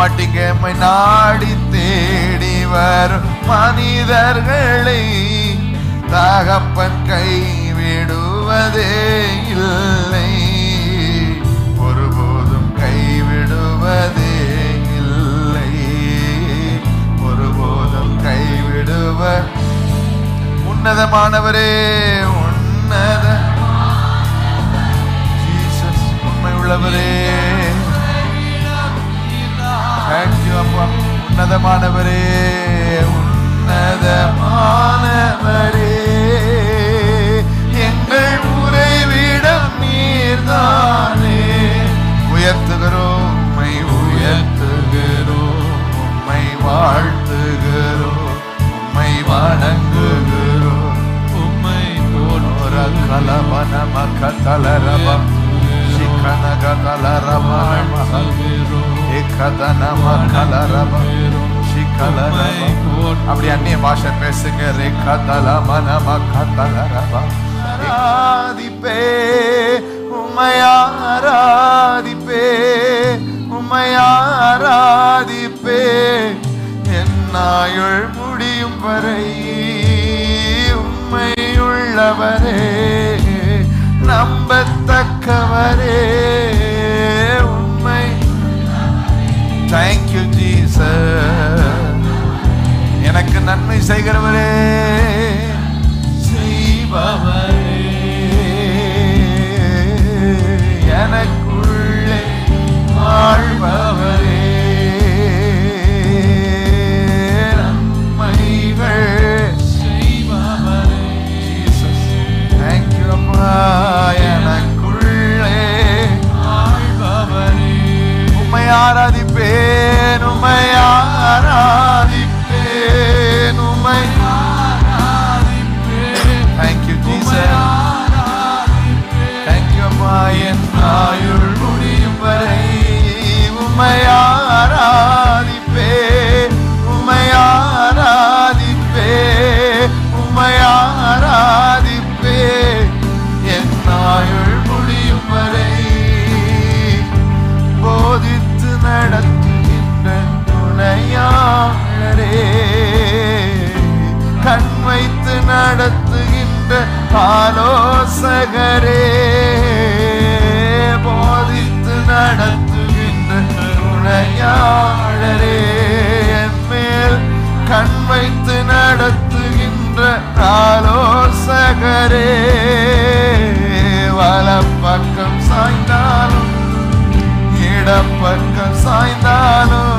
மாட்டீங்க. எம்மை நாடி தேடி வரும் மனிதர்களை தகப்பன் கைவிடுவதே இல்லை. ஒருபோதும் கைவிடுவதே இல்லை. ஒருபோதும் கைவிடுவ உன்னதமானவரே உன்னத. உண்மை உள்ளவரே அப்பா உன்னதமானவரே உன்னதமானவரே. எங்கள் உறைவிடம் நீர்தானே. உயர்த்துகிறோம் உம்மை உயர்த்துகிறோம் உம்மை வாழ்த்துகிறோம் உம்மை வணங்குகிறோம் உம்மை கலவன மக்கள் தளரவம் சிக்கன கலரவன் அப்படி அந்நிய பாஷை பேசுங்க ரேகதல மன மக்கலரபம் ஆதிப்பே உமையாராதிப்பே உமையாராதிப்பே என்னாயுள் முடியும் வரை உம்மை உள்ளவரே நம்பத்தக்கவரே. நன்மை செய்கிறவரே. செய்பவரே. எனக்குள்ளே வாழ்பவரே. எனக்குள்ளே ஜீசஸ் தேங்க்யூ அப்பா நடத்துகின்ற ஆலோசகரே போதித்து நடத்துகின்ற துணையாளரே மேல் கண் வைத்து நடத்துகின்ற ஆலோசகரே வலப்பக்கம் சாய்ந்தாலும் இடப்பக்கம் சாய்ந்தாலும்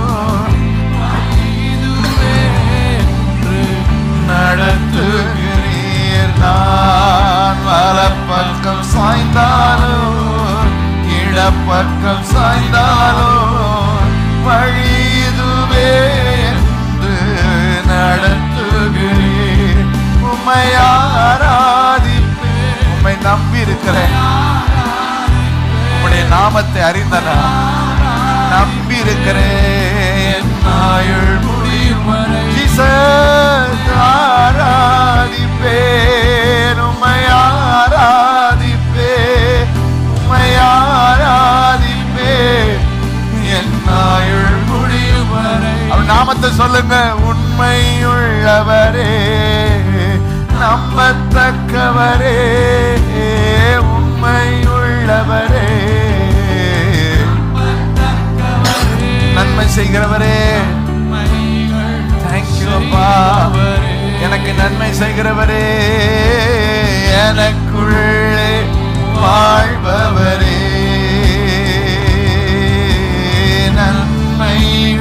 சாய்ந்தாலும் இடப்பக்கம் சாய்ந்தாலும் வழி இதுவே என்று நடத்துகிறீர். உம்மை ஆராதிப்பேன். உம்மை நம்பி இருக்கிறேன் உம்முடைய நாமத்தை அறிந்தனா நம்பி இருக்கிறேன் ஆயுள் முடியும் வரை. ஜீசஸ் ஆயுள் முடியும் வரை அவர் நாமத்தை சொல்லுங்க உண்மையுள்ளவரே நம்பத்தக்கவரே உண்மையுள்ளவரே. நன்மை செய்கிறவரே. தேங்க்யூ அப்பா. எனக்கு நன்மை செய்கிறவரே. எனக்குள்ளே வாழ்பவரே.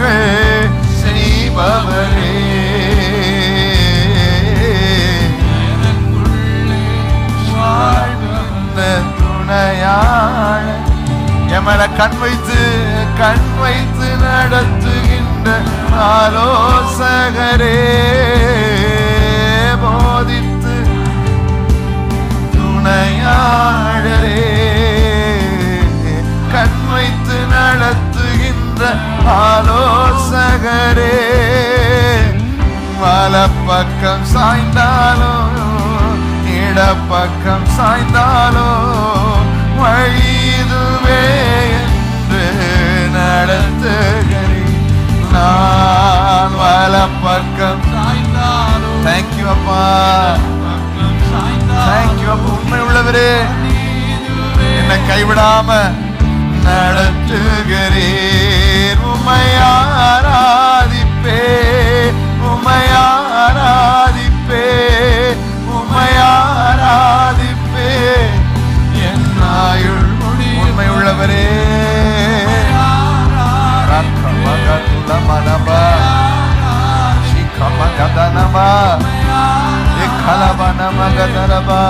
நன்மைகள் செய்பவரே. வாழ்ந்த எமல கண் வைத்து கண் வைத்து நடத்துகின்ற ஆலோசகரே. போதித்து துணையாழ ஆலோசகரே வலப்பக்கம் சாய்ந்தாலோ இடப்பக்கம் சாய்ந்தாலோ வழிதுவே என்று நடத்துகிறேன். நான் வலப்பக்கம் சாய்ந்தாலோ தேங்க்யூ அப்பா. தேங்க்யூ அப்பா. உண்மை உள்ளவரே. என்னை கைவிடாம நடத்துகிறீர் ஆராதிப்பே உம்மை ஆராதிப்பே என் ஆயுள் உண்மை உள்ளவரே. ரக்கமகதுலமனபா, சிக்கமகதனபா, இக்கலபனமகதரபா.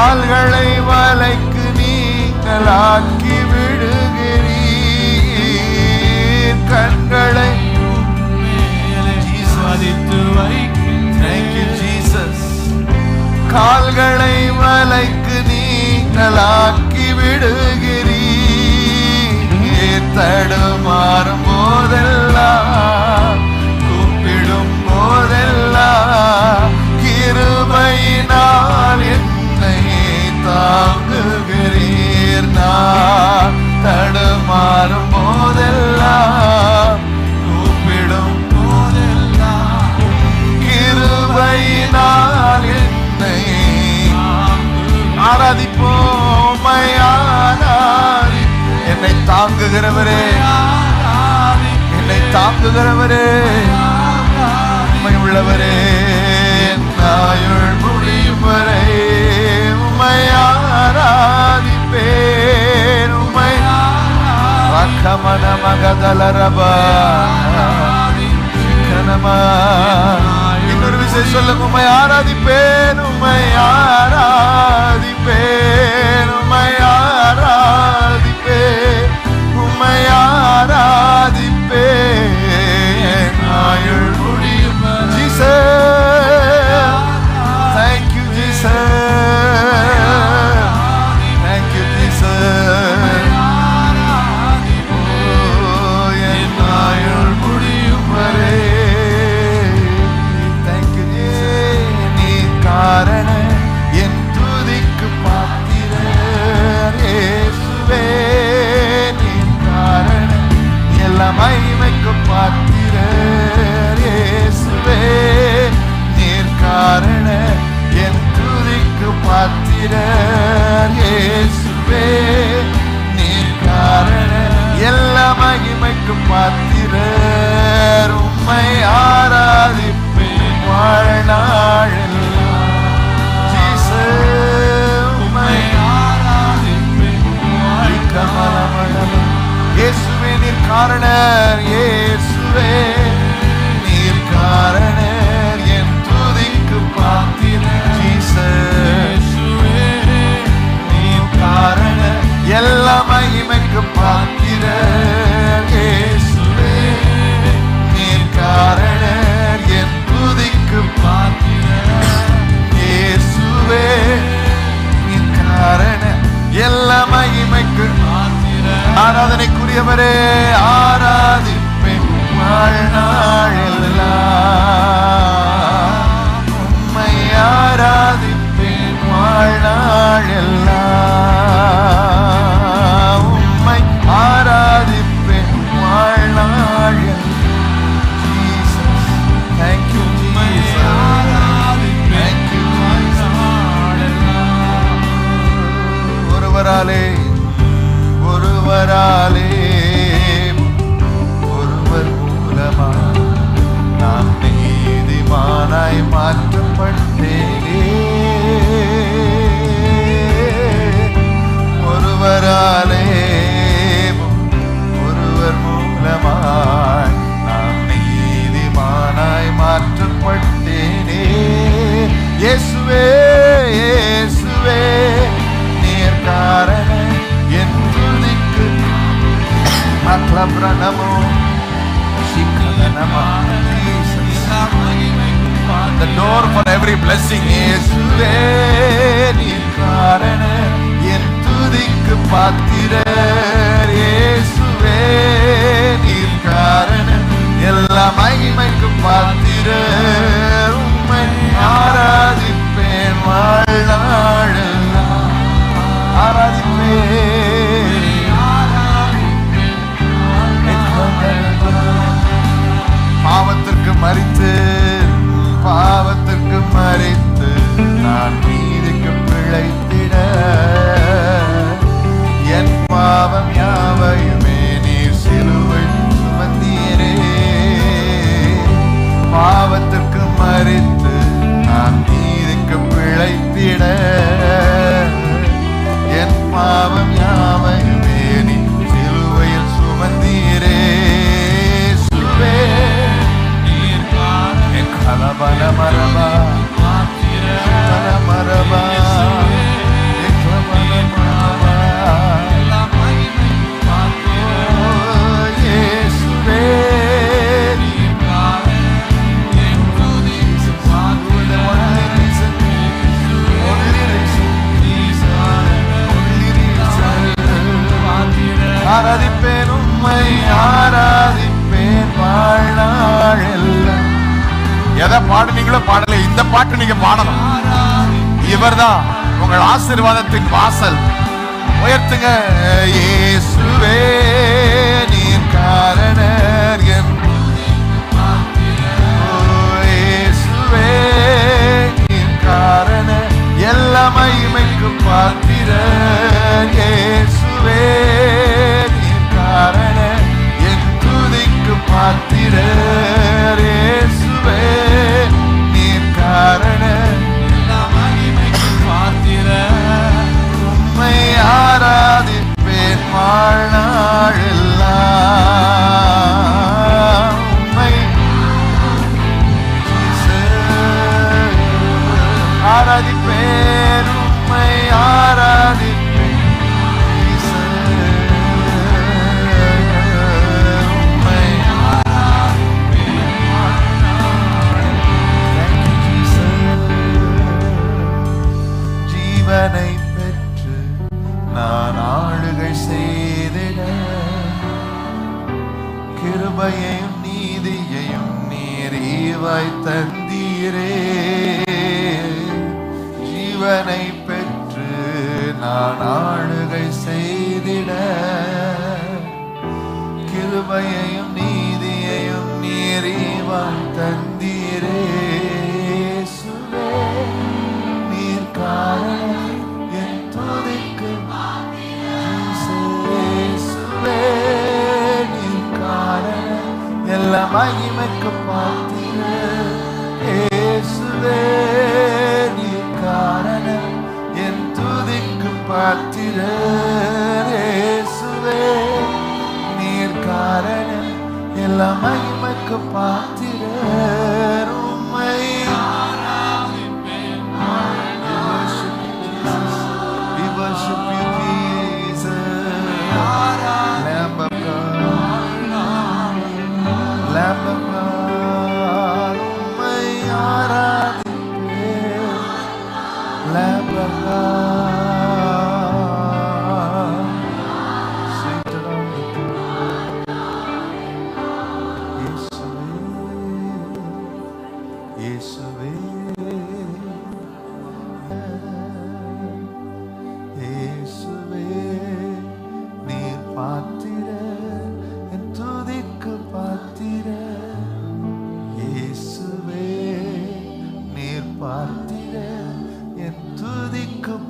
கால்களை வலைக்கு நீங்கள் ஆக்கி விடுகிறீர். கண்களை சாதித்து வைக்கிறீசஸ் கால்களை வலைக்கு நீங்கள் ஆக்கி விடுகிறீர். தடுமாறும் போதெல்லாம் கூப்பிடும் போதெல்லாம் கிருபையினால் தாங்குகிறீர் நான். தடுமாறும் போதெல்லாம் கூப்பிடும் போதெல்லாம் கிருபையினால் என்னை ஆராதிப்போம் என்னை தாங்குகிறவரே என்னை தாங்குகிறவரே உண்மை உள்ளவரே ரக்கமன மகதலரபா கனமா இன்னொரு விஷயம் சொல்ல உம்மை ஆராதிப்பேன் உம்மை ஆராதிப்பேன் ஆராதனைக்குரியவரே ஆராதிப்பேன் வாழ்நாளெல்லாம் உம்மை ஆராதிப்பேன் வாழ்நாளெல்லாம் உம்மை ஆராதிப்பேன் வாழ்நாளெல்லாம் ஒருவராலே மக்லப்ரணமோ சிக்கலனமா The door for every blessing is நீர் காரண என் துதிக்கு பாத்திரர் இயேசுவே நீர் காரண. எல்லா மகிமைக்கு பாத்திரர் உம்மை ஆராதிப்பேன் வாழ்நாளெல்லாம் ஆராதிப்பேன். பாவத்திற்கு மறித்து பாவத்திற்கு மறித்து நான் நீதிக்கு பிழைத்திட. என் பாவம் யாவையுமே நீர் சிலுவை சுமந்தீரே. பாவத்திற்கு மறித்து நான் நீதிக்கு பிழைத்திட. என் பாவம் யாவை Maraba, maraba, maraba, maraba. நீங்க பாடணும் இவர்தான் உங்கள் ஆசீர்வாதத்தின் வாசல். உயர்த்துங்க இயேசுவே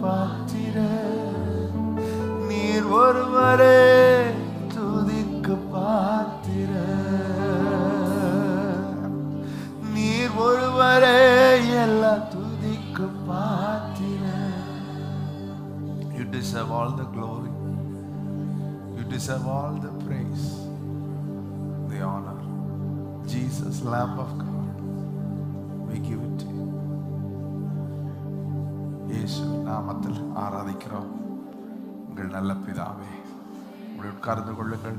பாத்திர நீர் ஒருவரே துதிக்கு பாத்திர. நீர் ஒருவரே எல்லா துதிக்கு பாத்திர. You deserve all the glory you deserve all the praise the honour Jesus lamb of God இயேசு நாமத்தில் ஆராதிக்கிறோம். உங்கள் நல்ல பிதாவே உங்களை உட்கார்ந்து கொள்ளுங்கள்.